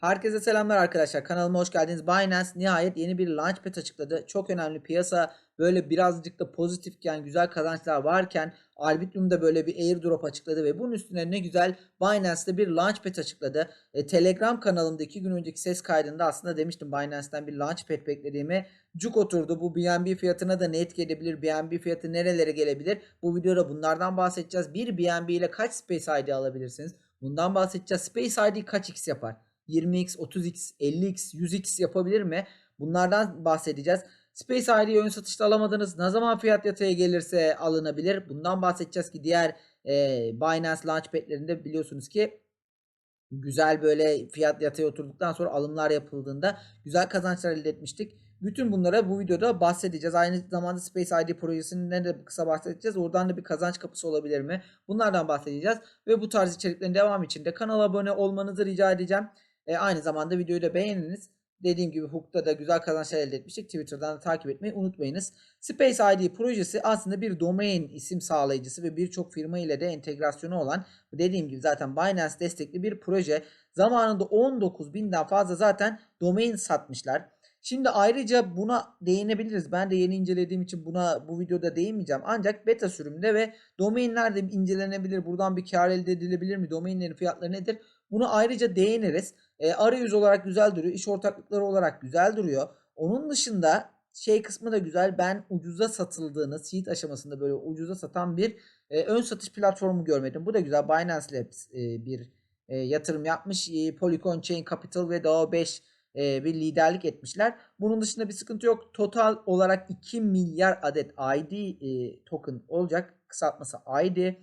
Herkese selamlar arkadaşlar. Kanalıma hoş geldiniz. Binance nihayet yeni bir launchpad açıkladı. Çok önemli piyasa böyle birazcık da pozitifken güzel kazançlar varken Arbitrum'da böyle bir airdrop açıkladı ve bunun üstüne ne güzel Binance'de bir launchpad açıkladı. E, Telegram kanalımda iki gün önceki ses kaydında aslında demiştim Binance'den bir launchpad beklediğimi. Cuk oturdu. Bu BNB fiyatına da ne etki edebilir? BNB fiyatı nerelere gelebilir? Bu videoda bunlardan bahsedeceğiz. Bir BNB ile kaç Space ID alabilirsiniz? Bundan bahsedeceğiz. Space ID kaç X yapar? 20x, 30x, 50x, 100x yapabilir mi? Bunlardan bahsedeceğiz. Space ID'yi ön satışta alamadınız. Ne zaman fiyat yataya gelirse alınabilir. Bundan bahsedeceğiz ki diğer e, Binance Launchpad'lerinde biliyorsunuz ki güzel böyle fiyat yataya oturduktan sonra alımlar yapıldığında güzel kazançlar elde etmiştik. Bütün bunlara bu videoda bahsedeceğiz. Aynı zamanda Space ID projesinden de kısa bahsedeceğiz. Oradan da bir kazanç kapısı olabilir mi? Bunlardan bahsedeceğiz. Ve bu tarz içeriklerin devam için de kanala abone olmanızı rica edeceğim. E, aynı zamanda videoyu da beğeniniz. Dediğim gibi Hook'ta da güzel kazançlar elde etmiştik. Twitter'dan da takip etmeyi unutmayınız. Space ID projesi aslında bir domain isim sağlayıcısı ve birçok firma ile de entegrasyonu olan dediğim gibi zaten Binance destekli bir proje. Zamanında 19 binden fazla zaten domain satmışlar. Şimdi ayrıca buna değinebiliriz. Ben de yeni incelediğim için buna bu videoda değinmeyeceğim. Ancak beta sürümünde ve domainler de incelenebilir. Buradan bir kar elde edilebilir mi? Domainlerin fiyatları nedir? Bunu ayrıca değiniriz. E, arayüz olarak güzel duruyor. İş ortaklıkları olarak güzel duruyor. Onun dışında şey kısmı da güzel. Ben ucuza satıldığını seed aşamasında böyle ucuza satan bir e, ön satış platformu görmedim. Bu da güzel. Binance Labs e, bir e, yatırım yapmış. E, Polygon Chain Capital ve DAO5 e, bir liderlik etmişler. Bunun dışında bir sıkıntı yok. Total olarak 2 milyar adet ID e, token olacak. Kısaltması ID.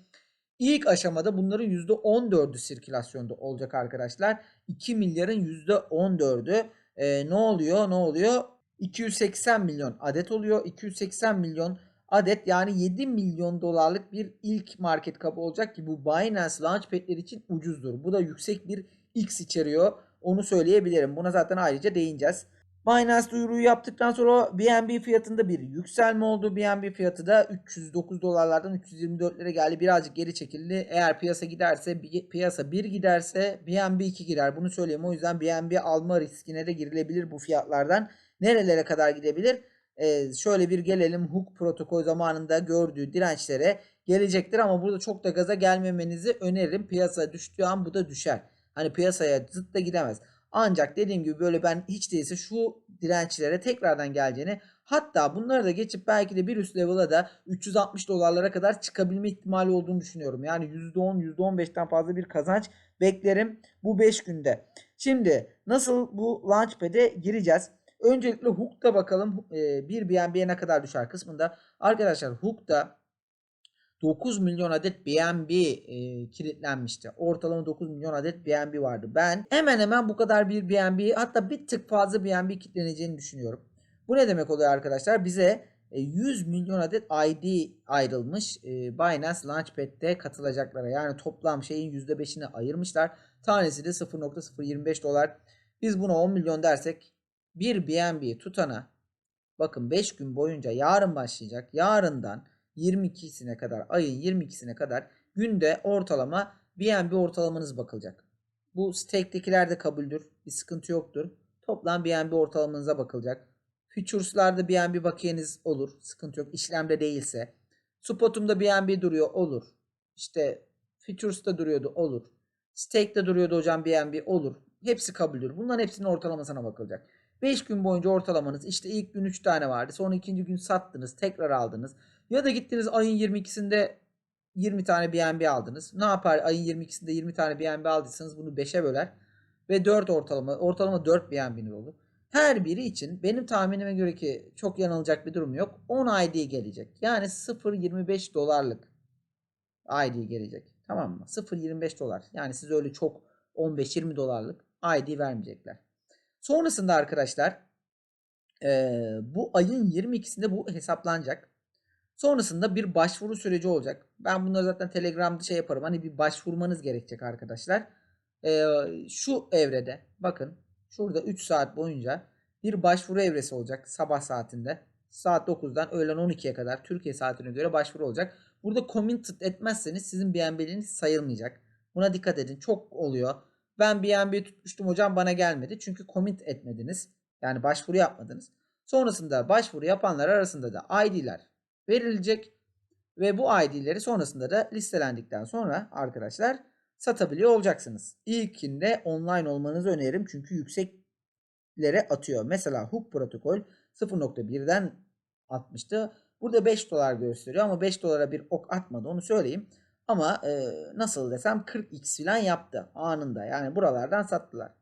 İlk aşamada bunların %14'ü sirkülasyonda olacak arkadaşlar. 2 milyarın %14'ü e, ne oluyor? Ne oluyor? 280 milyon adet oluyor. 280 milyon adet yani 7 milyon dolarlık bir ilk market kapı olacak ki bu Binance Launchpad'ler için ucuzdur. Bu da yüksek bir X içeriyor. Onu söyleyebilirim. Buna zaten ayrıca değineceğiz. Binance duyuruyu yaptıktan sonra BNB fiyatında bir yükselme oldu. BNB fiyatı da 309 dolarlardan 324'lere geldi. Birazcık geri çekildi. Eğer piyasa giderse piyasa 1 giderse BNB 2 gider. Bunu söyleyeyim. O yüzden BNB alma riskine de girilebilir bu fiyatlardan. Nerelere kadar gidebilir? Ee, şöyle bir gelelim. Hook protokol zamanında gördüğü dirençlere gelecektir ama burada çok da gaza gelmemenizi öneririm. Piyasa düştüğü an bu da düşer. Hani piyasaya zıt da gidemez. Ancak dediğim gibi böyle ben hiç değilse şu dirençlere tekrardan geleceğini hatta bunları da geçip belki de bir üst level'a da 360 dolarlara kadar çıkabilme ihtimali olduğunu düşünüyorum. Yani %10 %15'ten fazla bir kazanç beklerim bu 5 günde. Şimdi nasıl bu Launchpad'e gireceğiz? Öncelikle Hook'ta bakalım e, bir BNB'ye ne kadar düşer kısmında. Arkadaşlar Hook'ta 9 milyon adet BNB e, kilitlenmişti. Ortalama 9 milyon adet BNB vardı. Ben hemen hemen bu kadar bir BNB hatta bir tık fazla BNB kilitleneceğini düşünüyorum. Bu ne demek oluyor arkadaşlar? Bize e, 100 milyon adet ID ayrılmış e, Binance Launchpad'de katılacaklara. Yani toplam şeyin %5'ini ayırmışlar. Tanesi de 0.025 dolar. Biz buna 10 milyon dersek bir BNB tutana bakın 5 gün boyunca yarın başlayacak. Yarından 22'sine kadar ayın 22'sine kadar günde ortalama BNB ortalamanız bakılacak. Bu stake'dekiler de kabuldür. Bir sıkıntı yoktur. Toplam BNB ortalamanıza bakılacak. Futures'larda BNB bakiyeniz olur. Sıkıntı yok. İşlemde değilse. Spot'umda BNB duruyor. Olur. İşte Futures'ta duruyordu. Olur. Stake'de duruyordu hocam BNB. Olur. Hepsi kabuldür. Bunların hepsinin ortalamasına bakılacak. 5 gün boyunca ortalamanız işte ilk gün 3 tane vardı. Sonra ikinci gün sattınız. Tekrar aldınız. Ya da gittiniz ayın 22'sinde 20 tane BNB aldınız. Ne yapar ayın 22'sinde 20 tane BNB aldıysanız bunu 5'e böler. Ve 4 ortalama ortalama 4 BNB'niz olur. Her biri için benim tahminime göre ki çok yanılacak bir durum yok. 10 ID gelecek. Yani 0.25 dolarlık ID gelecek. Tamam mı? 0.25 dolar. Yani siz öyle çok 15-20 dolarlık ID vermeyecekler. Sonrasında arkadaşlar e, bu ayın 22'sinde bu hesaplanacak. Sonrasında bir başvuru süreci olacak. Ben bunları zaten Telegram'da şey yaparım. Hani bir başvurmanız gerekecek arkadaşlar. Ee, şu evrede bakın şurada 3 saat boyunca bir başvuru evresi olacak sabah saatinde. Saat 9'dan öğlen 12'ye kadar Türkiye saatine göre başvuru olacak. Burada committed etmezseniz sizin BNB'niz sayılmayacak. Buna dikkat edin. Çok oluyor. Ben BNB tutmuştum hocam bana gelmedi. Çünkü commit etmediniz. Yani başvuru yapmadınız. Sonrasında başvuru yapanlar arasında da ID'ler verilecek. Ve bu ID'leri sonrasında da listelendikten sonra arkadaşlar satabiliyor olacaksınız. İlkinde online olmanızı öneririm. Çünkü yükseklere atıyor. Mesela Hook protokol 0.1'den atmıştı. Burada 5 dolar gösteriyor ama 5 dolara bir ok atmadı onu söyleyeyim. Ama e, nasıl desem 40x falan yaptı anında. Yani buralardan sattılar.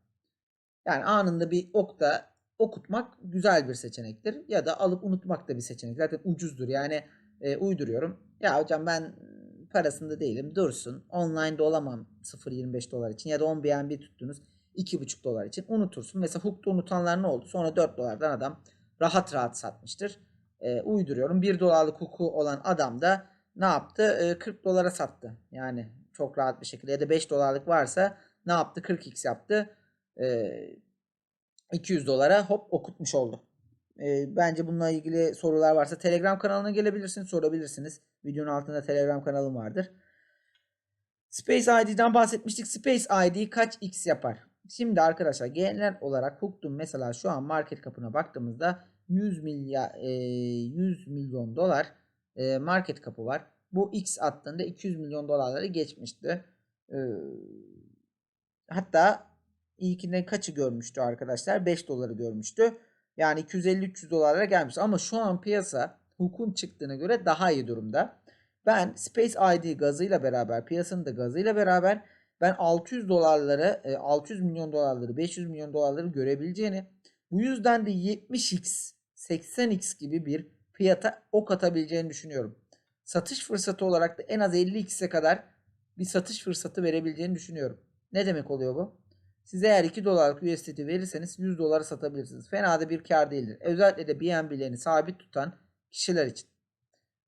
Yani anında bir okta okutmak güzel bir seçenektir. Ya da alıp unutmak da bir seçenek. Zaten ucuzdur. Yani e, uyduruyorum. Ya hocam ben parasında değilim. Dursun. Online'da olamam 0.25 dolar için. Ya da 10 BNB tuttunuz 2.5 dolar için. Unutursun. Mesela Hook'ta unutanlar ne oldu? Sonra 4 dolardan adam rahat rahat satmıştır. E, uyduruyorum. 1 dolarlık hukuku olan adam da ne yaptı? E, 40 dolara sattı. Yani çok rahat bir şekilde. Ya da 5 dolarlık varsa ne yaptı? 40x yaptı. E, 200 dolara hop okutmuş oldu. E, bence bununla ilgili sorular varsa Telegram kanalına gelebilirsiniz, sorabilirsiniz. Videonun altında Telegram kanalım vardır. Space ID'den bahsetmiştik. Space ID kaç x yapar? Şimdi arkadaşlar genel olarak Hook'un mesela şu an market kapına baktığımızda 100 milyar e, 100 milyon dolar e, market kapı var. Bu X attığında 200 milyon dolarları geçmişti. E, hatta ilkinde kaçı görmüştü arkadaşlar? 5 doları görmüştü. Yani 250-300 dolarlara gelmiş. Ama şu an piyasa hukukun çıktığına göre daha iyi durumda. Ben Space ID gazıyla beraber, piyasanın da gazıyla beraber ben 600 dolarları, 600 milyon dolarları, 500 milyon dolarları görebileceğini, bu yüzden de 70x, 80x gibi bir fiyata ok atabileceğini düşünüyorum. Satış fırsatı olarak da en az 50x'e kadar bir satış fırsatı verebileceğini düşünüyorum. Ne demek oluyor bu? Siz eğer 2 dolarlık USDT verirseniz 100 dolara satabilirsiniz. Fena da bir kar değildir. Özellikle de BNB'lerini sabit tutan kişiler için.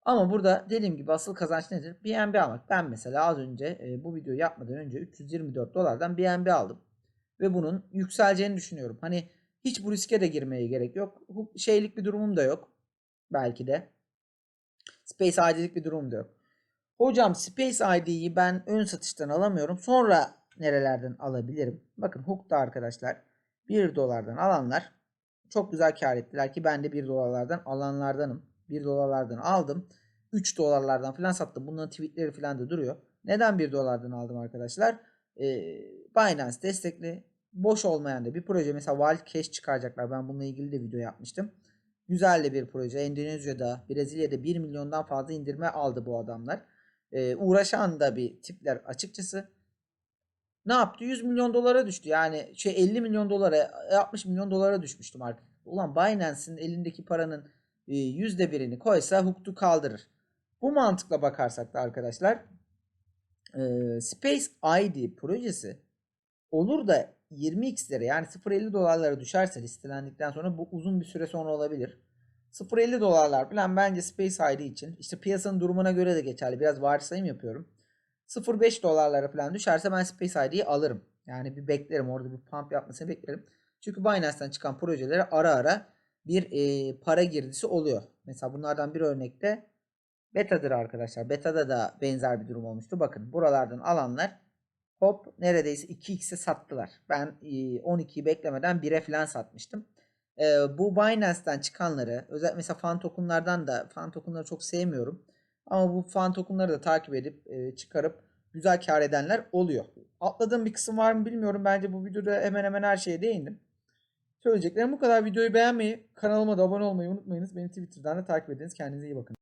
Ama burada dediğim gibi asıl kazanç nedir? BNB almak. Ben mesela az önce e, bu videoyu yapmadan önce 324 dolardan BNB aldım. Ve bunun yükseleceğini düşünüyorum. Hani hiç bu riske de girmeye gerek yok. Şeylik bir durumum da yok. Belki de. Space ID'lik bir durum da yok. Hocam Space ID'yi ben ön satıştan alamıyorum. Sonra nerelerden alabilirim? Bakın Hook'ta arkadaşlar 1 dolardan alanlar çok güzel kar ettiler ki ben de 1 dolarlardan alanlardanım. 1 dolarlardan aldım. 3 dolarlardan falan sattım. Bunların tweetleri falan da duruyor. Neden 1 dolardan aldım arkadaşlar? Ee, Binance destekli. Boş olmayan da bir proje. Mesela Wild Cash çıkaracaklar. Ben bununla ilgili de video yapmıştım. Güzel de bir proje. Endonezya'da, Brezilya'da 1 milyondan fazla indirme aldı bu adamlar. Ee, uğraşan da bir tipler açıkçası. Ne yaptı? 100 milyon dolara düştü. Yani şey 50 milyon dolara, 60 milyon dolara düşmüştüm artık. Ulan Binance'in elindeki paranın yüzde birini koysa hukuktu kaldırır. Bu mantıkla bakarsak da arkadaşlar Space ID projesi olur da 20x'lere yani 0.50 dolarlara düşerse listelendikten sonra bu uzun bir süre sonra olabilir. 0.50 dolarlar falan bence Space ID için işte piyasanın durumuna göre de geçerli. Biraz varsayım yapıyorum. 0.5 dolarlara falan düşerse ben Space ID'yi alırım. Yani bir beklerim orada bir pump yapmasını beklerim. Çünkü Binance'ten çıkan projelere ara ara bir e, para girdisi oluyor. Mesela bunlardan bir örnekte Beta'dır arkadaşlar. Beta'da da benzer bir durum olmuştu. Bakın buralardan alanlar hop neredeyse 2x'e sattılar. Ben e, 12'yi beklemeden 1'e falan satmıştım. E, bu Binance'ten çıkanları özellikle mesela fan tokenlardan da fan tokenları çok sevmiyorum. Ama bu fan tokenları da takip edip e, çıkarıp güzel kar edenler oluyor. Atladığım bir kısım var mı bilmiyorum. Bence bu videoda hemen hemen her şeye değindim. Söyleyeceklerim bu kadar. Videoyu beğenmeyi, kanalıma da abone olmayı unutmayınız. Beni Twitter'dan da takip ediniz. Kendinize iyi bakın.